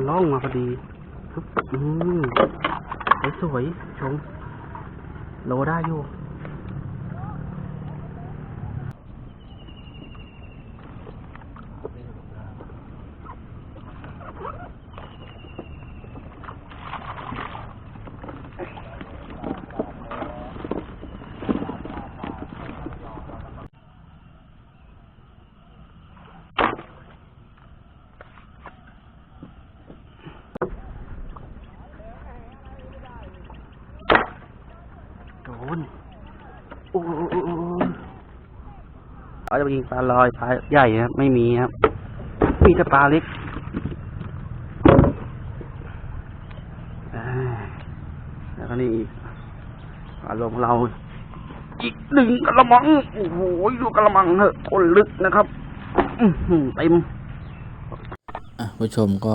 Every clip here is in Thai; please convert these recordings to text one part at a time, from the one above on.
มันล่องมาพอดีอืมสวยชมโลได้อยู่ โด นโอ้โหเอาจะไปยิงปลาลอยปลาใหญ่ครับไม่มีครับ มีแต่ปลาเล็กอ่าแล้วก็นี่อีกปลาลงเราอีกหนึ่งกระมัง โอ้โหดูกระมังเถอะคนลึกนะครับอื้อหือเต็มอะผู้ชมก็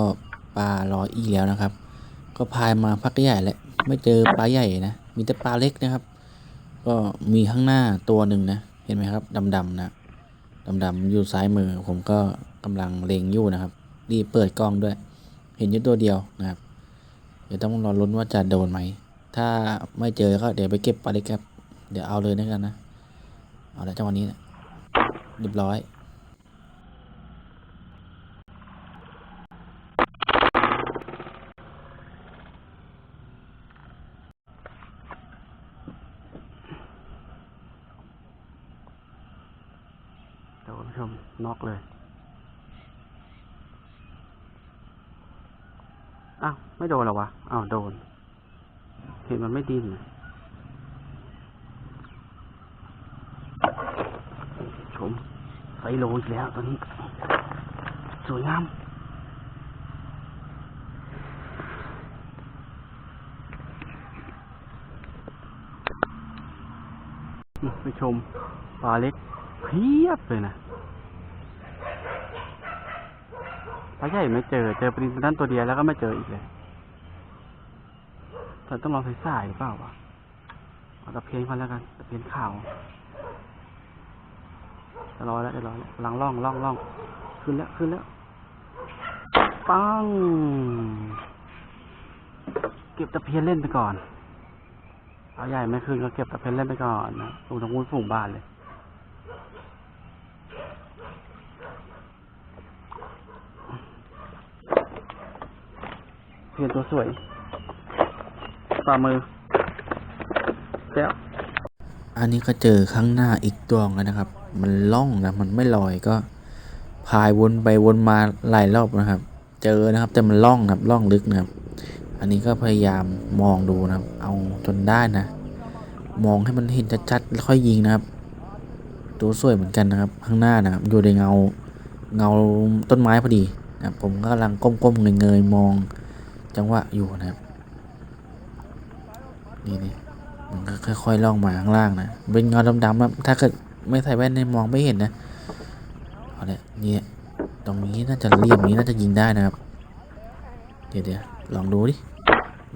ปลาลอยอีกแล้วนะครับ ก็พายมาพักใหญ่แหละไม่เจอปลาใหญ่นะ มีแต่ปลาเล็กนะครับ ก็มีข้างหน้าตัวหนึ่งนะ เห็นไหมครับดำๆนะดำๆอยู่ซ้ายมือผมก็กำลังเล็งอยู่นะครับ รีบเปิดกล้องด้วย เห็นอยู่ตัวเดียวนะครับ เดี๋ยวต้องรอลุ้นว่าจะโดนไหม ถ้าไม่เจอก็เดี๋ยวไปเก็บปลาเล็กครับ เดี๋ยวเอาเลยนะกันนะ เอาละจังหวะนี้นะเรียบร้อย โด น็อกเลยอ้าวไม่โดนหรอวะอ้าวโดน เห็นมันไม่ดิ้นชมไซโลอีกแล้วตัวนี้ สวยงามไปชมปลาเล็กเพียบเลยนะปลา ใหญ่ไม่เจอ เจอปริงนั้นตัวเดียวแล้วก็ไม่เจออีกเลยแต่ต้องลองใส่สายเปล่าวะเอาตะเพียนพันแล้วกันตะเพียนข่าวจะรอแล้วจะรอแล้วกำลังล่องล่องล่องขึ้นแล้วขึ้นแล้วปังเก็บตะเพียนเล่นไปก่อน เอาใหญ่ไม่ขึ้นก็เก็บตะเพียนเล่นไปก่อนนะตรงตรงนู้นฝูงบ้านเลย เพียนตัวสวยฝ่ามือ แล้ว อันนี้ก็เจอข้างหน้าอีกตัวงแล้วนะครับ มันล่องนะ มันไม่ลอยก็ พายวนไปวนมาหลายรอบนะครับ เจอนะครับ แต่มันล่องนะครับล่องลึกนะครับ อันนี้ก็พยายามมองดูนะครับ เอาจนได้นะ มองให้มันเห็นชัดๆแล้วค่อยยิงนะครับ ตัวสวยเหมือนกันนะครับ ข้างหน้านะครับ อยู่ในเงาเงาต้นไม้พอดีนะผมก็กำลังก้มๆเงยๆมอง จังหวะอยู่นะครับ นี่นี่มันก็ค่อยๆล่องมาข้างล่างนะ เป็นเงาดำๆนะถ้าเกิดไม่ใส่แว่นเนี่ยมองไม่เห็นนะเอาละนี่ตรงนี้น่าจะเรียบนี้น่าจะยิงได้นะครับ เดี๋ยวเดี๋ยวลองดูดิ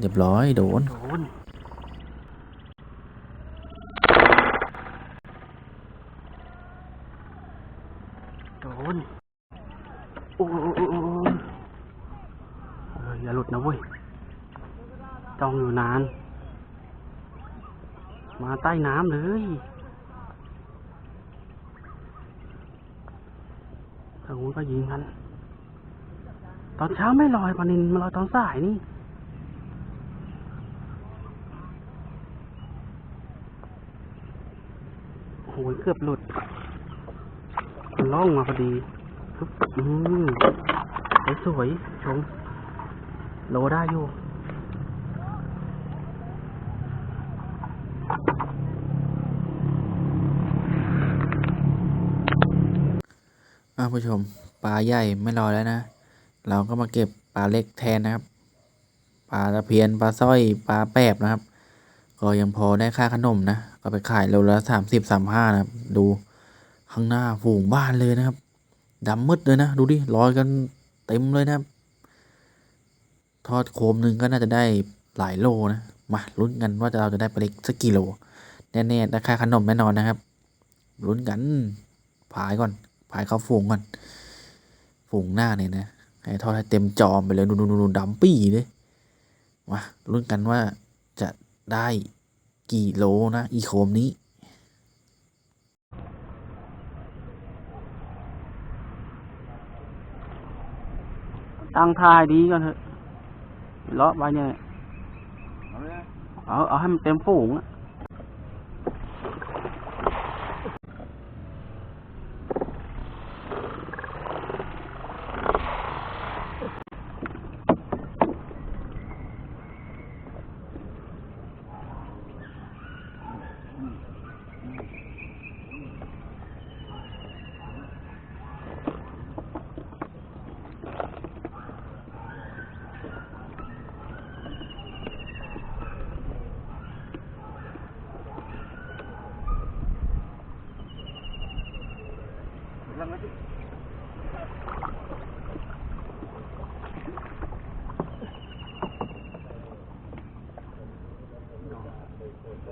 เรียบร้อยโดน โดน โดน โอ้โหโอ้โหโอ้โหเอออย่าหลุด นะเว้ย จ้องอยู่นาน มาใต้น้ำเลยทางนู้นก็ยิงกัน ตอนเช้าไม่ลอยปานินมาลอยตอนสายนี่โอ้โหเกือบหลุดล่องมาพอดีอืมสวยๆชม โลได้อยู่อ่าผู้ชมปลาใหญ่ไม่รอแล้วนะ เราก็มาเก็บปลาเล็กแทนนะครับ ปลาตะเพียนปลาสร้อยปลาแปบนะครับ ก็ยังพอได้ค่าขนมนะ ก็ไปขายโลละสามสิบสามห้านะครับ ดูข้างหน้าฝูงบ้านเลยนะครับดำมืดเลยนะ ดูดิลอยกันเต็มเลยนะครับ ทอดโคมหนึ่งก็น่าจะได้หลายโลนะ มาลุ้นกันว่าจะเราจะได้ปลาเล็กสักกี่โล แน่ๆได้ค่าขนมแน่นอนนะครับลุ้นกันพายก่อนพายเข้าฝูงก่อนฝูงหน้าเนี่ยนะให้ทอดให้เต็มจอมไปเลยนูนๆๆดำปี้เลยมาลุ้นกันว่าจะได้กี่โลนะอีโคมนี้ตั้งท่าให้ดีก่อนเถอะ เลาะไปเนี่ยเอาเอาให้มันเต็มฝูงอะ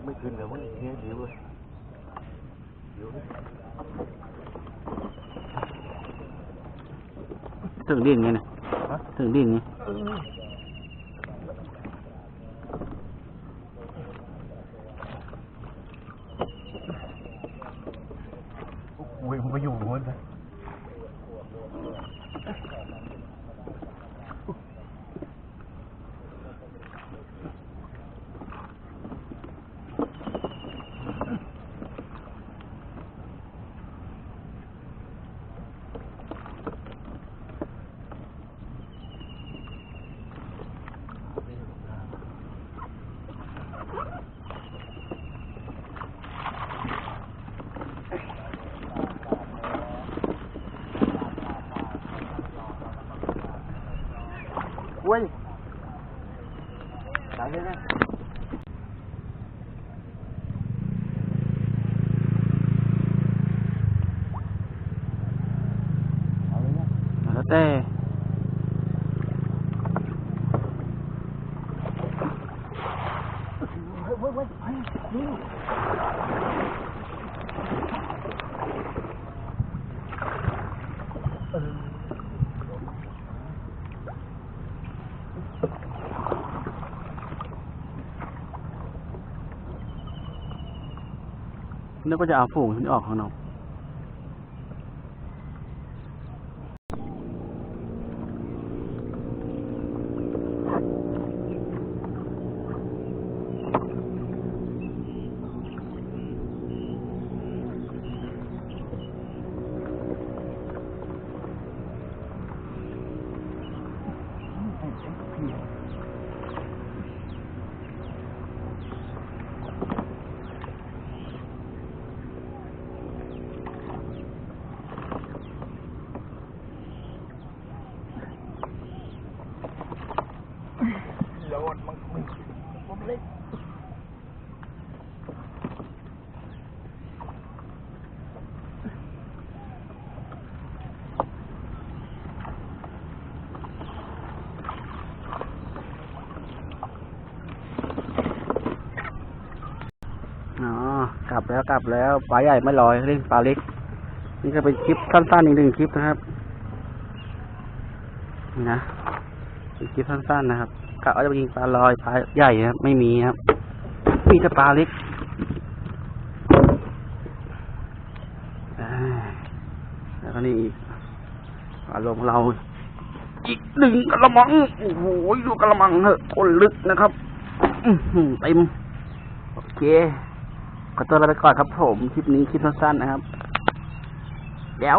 ไม่ขึ้นเลยเว้ยเนี่ยเดี๋ยวเว้ยเดี๋ยวถึงดินไงเนี่ยถึงดินไงอุ้ยมันมาอยู่นู้นนะ อุ้ยไหนเลย นึกว่าจะเอาฝูงที่ออกข้างนอก แล้วกลับแล้วปลาใหญ่ไม่ลอยเล่นปลาเล็ก นี่ก็เป็นคลิปสั้นๆอีกหนึ่งคลิปนะครับนี่นะเป็นคลิปสั้นๆนะครับกะว่าจะไปยิงปลาลอยปลาใหญ่นะครับไม่มีครับ มีแต่ปลาเล็กแล้วก็นี่อีกปลาลงเราอีกหนึ่งกระมังโอ้โหดูกระมังเหอะคนลึกนะครับเต็มโอเค ขอตัวลาไปก่อนครับผม คลิปนี้คลิปสั้นๆนะครับ เดี๋ยว